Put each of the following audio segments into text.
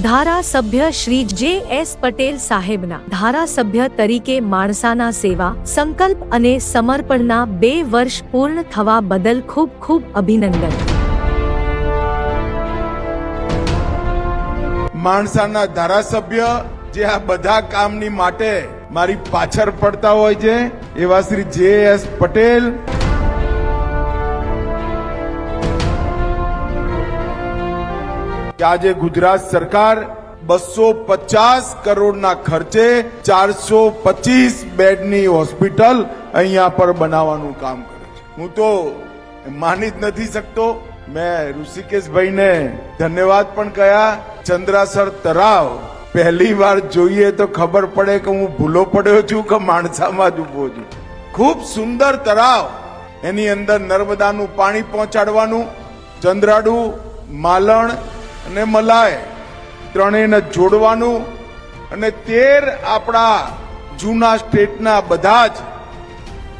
ધારાસભ્ય શ્રી જે એસ પટેલ સાહેબના ધારાસભ્ય તરીકે માણસાના સેવા, સંકલ્પ અને સમર્પણના બે વર્ષ પૂર્ણ થવા બદલ ખૂબ ખૂબ અભિનંદન. માણસાના ધારાસભ્ય જે આ બધા કામની માટે મારી પાછળ પડતા હોય છે, એવા શ્રી જે એસ પટેલ કે આજે ગુજરાત સરકાર બસો પચાસ કરોડના ખર્ચે ચારસો પચીસ બેડની હોસ્પિટલ અહીંયા પર બનાવવાનું કામ કરે છે. હું તો માની જ નથી શકતો. મેં ઋષિકેશભાઈને ધન્યવાદ પણ કહ્યા ચંદ્રાસર તરાવ, પહેલી વાર જોઈએ તો ખબર પડે કે હું ભૂલો પડ્યો છું કે માણસામાં જ ઊભો છું. ખૂબ સુંદર તરાવ. એની અંદર નર્મદાનું પાણી પહોંચાડવાનું. ચંદ્રાડુ, માલણ અને મલાય ત્રણેયને જોડવાનું અને તેર આપણા જૂના સ્ટેટના બધા જ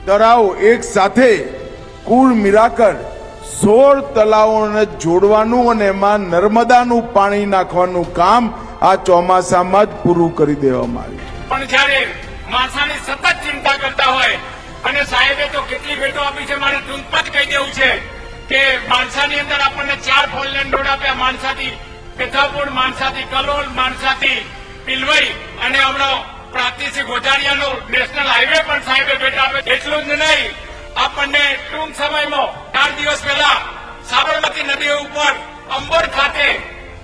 તળાવ એક સાથે કુલ મિરાકર સોળ તળાવોને જોડવાનું અને એમાં નર્મદાનું પાણી નાખવાનું કામ આ ચોમાસામાં જ પૂરું કરી દેવામાં આવ્યું. પણ જ્યારે માણસાની સતત ચિંતા કરતા હોય અને સાહેબે તો સાબરમતી નદી ઉપર અંબર ખાતે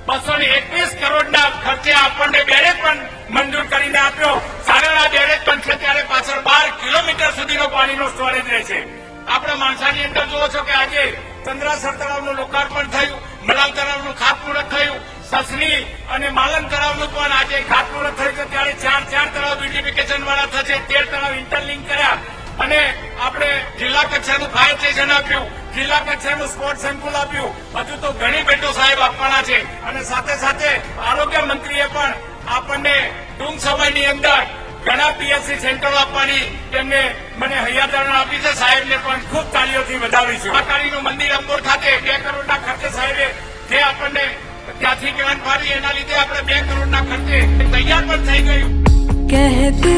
બસો ને એકવીસ કરોડના ખર્ચે આપણને બેરેજ પણ મંજૂર કરીને આપ્યો. સારાના બેરેજ પણ છે ત્યારે પાછળ બાર કિલોમીટર સુધીનો પાણીનો સ્ટોરેજ રહે છે. આપણે માણસાની અંદર જુઓ છો કે આજે ચંદ્રાસર તળાવનું લોકાર્પણ થયું. મલાલ તળાવનું ખાતમુહૂર્ત થયું. સસની અને માલન તળાવનું પણ આજે ખાતમુહૂર્ત થયું છે. ત્યારે ચાર ચાર તળાવ બ્યુટિફિકેશન વાળા થશે. તેર તળાવ ઇન્ટરલિંક કર્યા. અને આપણે જિલ્લા કક્ષાનું ફાયર સ્ટેશન આપ્યું. જિલ્લા કક્ષાનું સ્પોર્ટ સંકુલ આપ્યું. હજુ તો ઘણી ભેટો સાહેબ આપવાના છે. અને સાથે સાથે આરોગ્ય મંત્રીએ પણ આપણને ટૂંક સમયની અંદર ઘણા પીએસસી સેન્ટરો આપવાની તેમને મને હૈયાદારણ આપી છે. સાહેબને પણ ખૂબ તાળીઓથી વધાવીશું મહાકાળીનું મંદિર અંબોર ખાતે બે કરોડના જાતિકરણ કરી એના લીધે આપણે બે કરોડના ખર્ચે તૈયાર પણ થઈ ગયું. કહેતી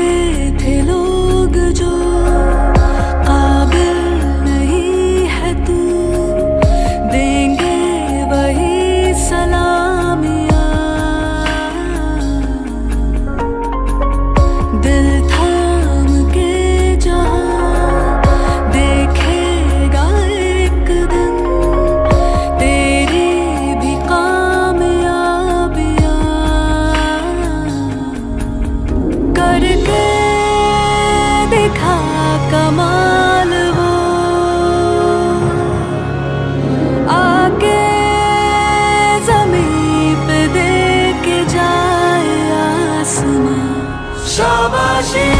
she is.